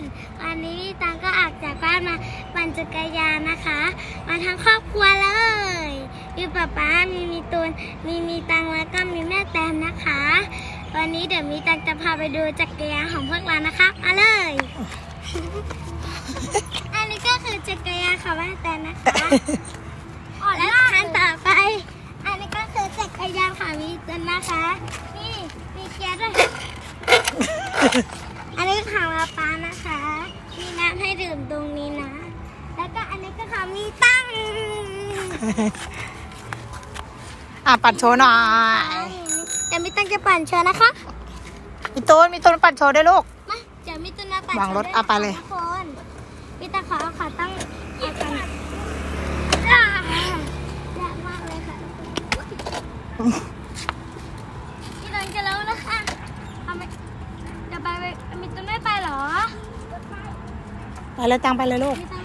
น วันนี้พี่ตังก็ออกจากบ้านมาปั่นจักรยานนะคะ มาทั้งครอบครัวเลยมีป๊าป๊ามีมีตูน มีมีตังแล้วก็มีแม่แตมนะคะ วันนี้เดี๋ยวมีตังจะพาไปดูจักรยานของพวกเรานะคะมาเลย อันนี้ก็คือจักรยานของแม่แตมนะคะและคันต่อไป อันนี้ก็คือจักรยานของมีตูนนะคะ นี่มีเกียร์ด้วย อันนี้ของเราป้านะคะ มี น้ำให้ดื่มตรงนี้นะ แล้วก็อันนี้ก็ของมีตั้งอะปัดโชว์หน่อยเดี๋ยวมีตั้งจะปั่นเชิญนะคะ มีตูนมีตูนปัดโชว์ด้วยลูก มาเดี๋ยวมีตุ้นมาปั่นวางรถโชว์เอาไปเลยทุกคนมีตาขอขอต้องเอากันอ่ายากมากเลยค่ะพี่ตังจะแล้วนะคะทำไมจะไปไปมีตุ้นไม่ไปเหรอ ไปเลยตังไปเลยลูกมีตัง